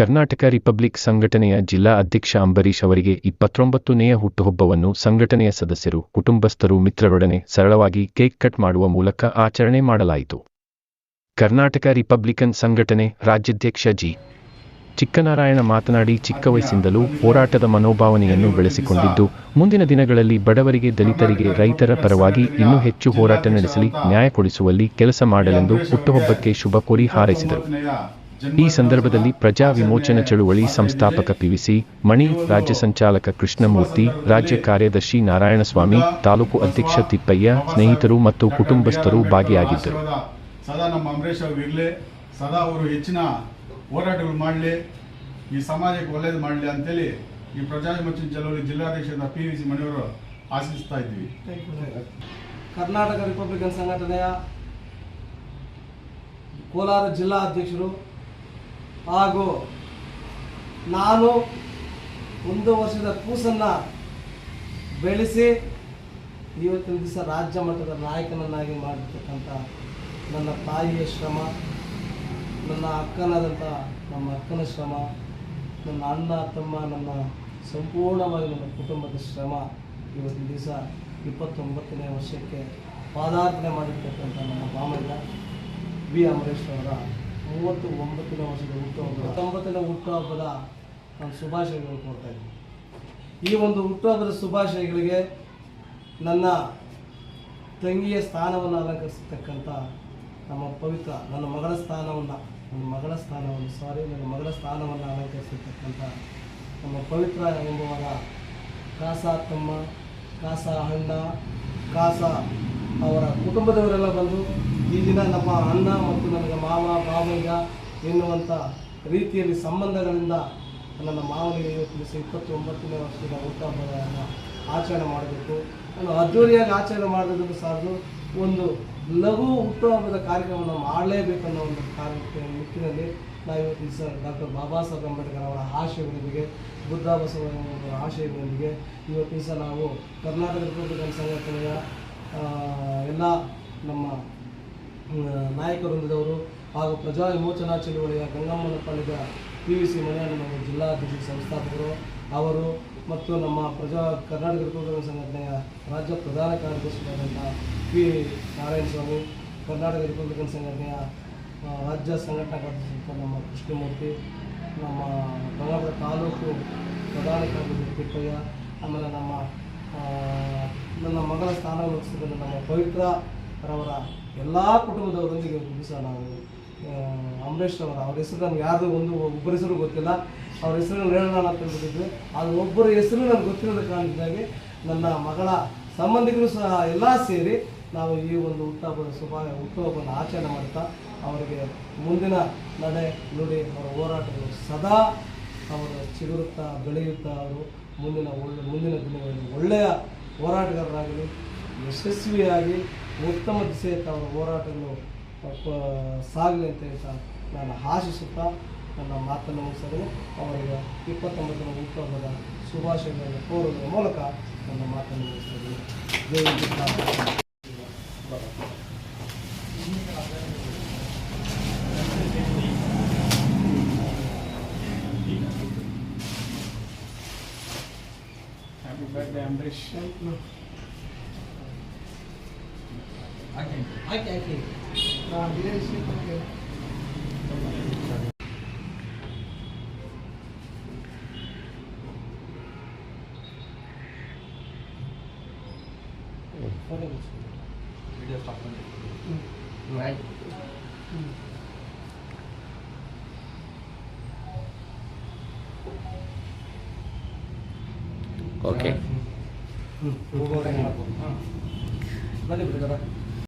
Karnataka republic ಸಂಘಟನೆಯ ಜಿಲ್ಲಾ ಅಧ್ಯಕ್ಷ ಅಂಬರೀಶ್ ಅವರಿಗೆ ಇಪ್ಪತ್ತೊಂಬತ್ತನೆಯ ಹುಟ್ಟುಹಬ್ಬವನ್ನು ಸಂಘಟನೆಯ ಸದಸ್ಯರು, ಕುಟುಂಬಸ್ಥರು, ಮಿತ್ರರೊಡನೆ ಸರಳವಾಗಿ ಕೇಕ್ ಕಟ್ ಮಾಡುವ ಮೂಲಕ ಆಚರಣೆ ಮಾಡಲಾಯಿತು. ಕರ್ನಾಟಕ ರಿಪಬ್ಲಿಕನ್ ಸಂಘಟನೆ ರಾಜ್ಯಾಧ್ಯಕ್ಷ ಜಿ. ಚಿಕ್ಕನಾರಾಯಣ ಮಾತನಾಡಿ, ಚಿಕ್ಕ ವಯಸ್ಸಿಂದಲೂ ಹೋರಾಟದ ಮನೋಭಾವನೆಯನ್ನು ಬೆಳೆಸಿಕೊಂಡಿದ್ದು, ಮುಂದಿನ ದಿನಗಳಲ್ಲಿ ಬಡವರಿಗೆ, ದಲಿತರಿಗೆ, ರೈತರ ಪರವಾಗಿ ಇನ್ನೂ ಹೆಚ್ಚು ಹೋರಾಟ ನಡೆಸಲಿ ನ್ಯಾಯ ಕೊಡಿಸುವಲ್ಲಿ ಕೆಲಸ ಮಾಡಲೆಂದು ಹುಟ್ಟುಹಬ್ಬಕ್ಕೆ ಶುಭ ಕೋರಿ ಹಾರೈಸಿದರು. ಈ ಸಂದರ್ಭದಲ್ಲಿ ಪ್ರಜಾ ವಿಮೋಚನ ಚಳುವಳಿ ಸಂಸ್ಥಾಪಕ ಪಿವಿಸಿ ಮಣಿ ರಾಜ್ಯ ಸಂಚಾಲಕ ಕೃಷ್ಣಮೂರ್ತಿ ರಾಜ್ಯ ಕಾರ್ಯದರ್ಶಿ ನಾರಾಯಣಸ್ವಾಮಿ ತಾಲೂಕು ಅಧ್ಯಕ್ಷ ತಿಪ್ಪಯ್ಯ ಸ್ನೇಹಿತರು ಮತ್ತು ಕುಟುಂಬಸ್ಥರು ಭಾಗಿಯಾಗಿದ್ದರು. ಸದಾ ನಮ್ಮ ಅಂಬರೀಷ್ ಅವರು ಇರಲಿ ಸದಾ ಅವರು ಹೆಚ್ಚಿನ ಹೋರಾಟಗಳು ಮಾಡಲಿ ಈ ಸಮಾಜಕ್ಕೆ ಒಳ್ಳೇದು ಮಾಡಲಿ ಅಂತೇಳಿ ಈ ಪ್ರಜಾ ವಿಮೋಚನ ಚಳವಳಿ ಜಿಲ್ಲಾಧ್ಯಕ್ಷರಾದ ಪಿ ವಿ ಸಿ ಮಣಿಯವರು ಆಶಿಸ್ತಾ ಇದ್ದೀವಿ ಕರ್ನಾಟಕ ರಿಪಬ್ಲಿಕನ್ ಸಂಘಟನೆಯ ಕೋಲಾರ ಜಿಲ್ಲಾ ಅಧ್ಯಕ್ಷರು ಹಾಗೂ ನಾನು ಒಂದು ವರ್ಷದ ಕೂಸನ್ನು ಬೆಳೆಸಿ ಇವತ್ತಿನ ದಿವಸ ರಾಜ್ಯ ಮಟ್ಟದ ನಾಯಕನನ್ನಾಗಿ ಮಾಡಿರ್ತಕ್ಕಂಥ ನನ್ನ ತಾಯಿಯ ಶ್ರಮ, ನನ್ನ ಅಕ್ಕನಾದಂಥ ನಮ್ಮ ಅಕ್ಕನ ಶ್ರಮ, ನನ್ನ ಅಣ್ಣ, ತಮ್ಮ, ನನ್ನ ಸಂಪೂರ್ಣವಾಗಿ ನನ್ನ ಕುಟುಂಬದ ಶ್ರಮ ಇವತ್ತಿನ ದಿವಸ ಇಪ್ಪತ್ತೊಂಬತ್ತನೇ ವರ್ಷಕ್ಕೆ ಪಾದಾರ್ಪಣೆ ಮಾಡಿರ್ತಕ್ಕಂಥ ನಮ್ಮ ಮಾಮಯ್ಯ ವಿ ಅಮರೇಶ್ ಅವರ ಮೂವತ್ತು ಒಂಬತ್ತನೇ ವರ್ಷದ ಹುಟ್ಟುಹಬ್ಬ ಹತ್ತೊಂಬತ್ತನೇ ಹುಟ್ಟುಹಬ್ಬದ ನಾನು ಶುಭಾಶಯಗಳು ಕೊಡ್ತಾ ಇದ್ದೀನಿ. ಈ ಒಂದು ಹುಟ್ಟುಹಬ್ಬದ ಶುಭಾಶಯಗಳಿಗೆ ನನ್ನ ತಂಗಿಯ ಸ್ಥಾನವನ್ನು ಅಲಂಕರಿಸತಕ್ಕಂಥ ನಮ್ಮ ಪವಿತ್ರ, ನನ್ನ ಮಗಳ ಸ್ಥಾನವನ್ನು, ನನ್ನ ಮಗಳ ಸ್ಥಾನವನ್ನು ಸಾರಿ ನನ್ನ ಮಗಳ ಸ್ಥಾನವನ್ನು ಅಲಂಕರಿಸಿರ್ತಕ್ಕಂಥ ನಮ್ಮ ಪವಿತ್ರ ಎಂಬುವರ ಕಾಸ ತಮ್ಮ, ಕಾಸ ಅಣ್ಣ, ಕಾಸ ಅವರ ಕುಟುಂಬದವರೆಲ್ಲ ಬಂದು ಈ ದಿನ ನಮ್ಮ ಅಣ್ಣ ಮತ್ತು ನನಗೆ ಮಾವ, ಮಾವಯ್ಯ ಎನ್ನುವಂಥ ರೀತಿಯಲ್ಲಿ ಸಂಬಂಧಗಳಿಂದ ನನ್ನ ಮಾವನಿಗೆ ಇವತ್ತು ಇಪ್ಪತ್ತೊಂಬತ್ತನೇ ವರ್ಷದ ಹುಟ್ಟುಹಬ್ಬವನ್ನು ಆಚರಣೆ ಮಾಡಬೇಕು. ನಾನು ಅದ್ದೂರಿಯಾಗಿ ಆಚರಣೆ ಮಾಡಿದ್ರು ಸಾಲದು ಒಂದು ಲಘು ಹುಟ್ಟುಹಬ್ಬದ ಕಾರ್ಯಕ್ರಮವನ್ನು ಮಾಡಲೇಬೇಕು ಅನ್ನೋ ಒಂದು ಕಾರ್ಯಕ್ಕೆ ನಿಟ್ಟಿನಲ್ಲಿ ನಾವು ಇವತ್ತು ದಿವಸ ಡಾಕ್ಟರ್ ಬಾಬಾ ಸಾಹೇಬ್ ಅಂಬೇಡ್ಕರ್ ಅವರ ಆಶಯಗಳೊಂದಿಗೆ, ಬುದ್ಧ ಬಸವಣ್ಣನವರ ಆಶಯಗಳೊಂದಿಗೆ ಇವತ್ತು ದಿವಸ ನಾವು ಕರ್ನಾಟಕ ರಿಪಬ್ಲಿಕನ್ ಸಂಘಟನೆಯ ಎಲ್ಲ ನಮ್ಮ ಮ್, ನಾಯಕವೃಂದದವರು ಹಾಗೂ ಪ್ರಜಾ ವಿಮೋಚನಾ ಚಳುವಳಿಯ ಗಂಗಮ್ಮನ ಪಾಲಿದ ಪಿ ವಿ ಸಿ ಮನೆಯನ್ನು ನಮ್ಮ ಜಿಲ್ಲಾಧ್ಯಕ್ಷ ಸಂಸ್ಥಾಪಕರು ಅವರು ಮತ್ತು ನಮ್ಮ ಪ್ರಜಾ ಕರ್ನಾಟಕ ರಿಪಬ್ಲಿಕನ್ ಸಂಘಟನೆಯ ರಾಜ್ಯ ಪ್ರಧಾನ ಕಾರ್ಯದರ್ಶಿಯಾದಂಥ ಪಿ. ನಾರಾಯಣಸ್ವಾಮಿ ಕರ್ನಾಟಕ ರಿಪಬ್ಲಿಕನ್ ಸಂಘಟನೆಯ ರಾಜ್ಯ ಸಂಘಟನಾ ಕಾರ್ಯದರ್ಶಿ ನಮ್ಮ ಕೃಷ್ಣಮೂರ್ತಿ ನಮ್ಮ ಬಂಗಾಪುರ ತಾಲೂಕು ಪ್ರಧಾನ ಕಾರ್ಯದರ್ಶಿ ತಿಪ್ಪಯ್ಯ ಆಮೇಲೆ ನಮ್ಮ ನನ್ನ ಮಗಳ ಸ್ಥಾನ ವಹಿಸಿದ ನಮ್ಮ ಪವಿತ್ರ ರವರ ಎಲ್ಲ ಕುಟುಂಬದವರೊಂದಿಗೆ ಒಂದು ದಿವಸ ನಾವು ಅಂಬರೀಷ್ ಅವರ, ಅವ್ರ ಹೆಸರು ನಮ್ಗೆ ಯಾರ್ದು ಒಂದು ಒಬ್ಬರ ಹೆಸರು ಗೊತ್ತಿಲ್ಲ. ಅವ್ರ ಹೆಸರು ಹೇಳೋಣ ಅಂತ ಹೇಳ್ಬಿಟ್ಟಿದ್ವಿ. ಅದು ಒಬ್ಬರ ಹೆಸರು ನನಗೆ ಗೊತ್ತಿರೋದ ಕಾರಣದಿಂದಾಗಿ ನನ್ನ ಮಗಳ ಸಂಬಂಧಿಕರು ಸಹ ಎಲ್ಲ ಸೇರಿ ನಾವು ಈ ಒಂದು ಹುಟ್ಟಹಬ್ಬದ ಶುಭ ಹುಟ್ಟುಹಬ್ಬನ ಆಚರಣೆ ಮಾಡ್ತಾ ಅವರಿಗೆ ಮುಂದಿನ ನಡೆ ನುಡಿ ಅವರ ಹೋರಾಟಗಳು ಸದಾ ಅವರು ಚಿಗುರುತ್ತಾ ಬೆಳೆಯುತ್ತಾ ಅವರು ಮುಂದಿನ ಒಳ್ಳೆ, ಮುಂದಿನ ದಿನಗಳಲ್ಲಿ ಒಳ್ಳೆಯ ಹೋರಾಟಗಾರರಾಗಲಿ, ಯಶಸ್ವಿಯಾಗಿ ಉತ್ತಮ ದಿಸೆಯತ್ತ ಅವರ ಹೋರಾಟಗಳು ಪ- ಸಾಗಲಿ ಅಂತ ಹೇಳ್ತಾ ನಾನು ಆಶಿಸುತ್ತಾ ನನ್ನ ಮಾತನ್ನು ಮುಗಿಸಲು ಅವರಿಗೆ ಇಪ್ಪತ್ತೊಂಬತ್ತನೇ ಹುಟ್ಟುಹಬ್ಬದ ಶುಭಾಶಯಗಳನ್ನು ಕೋರುವುದರ ಮೂಲಕ ನನ್ನ ಮಾತನ್ನು Jai Hind. Happy video stop right okay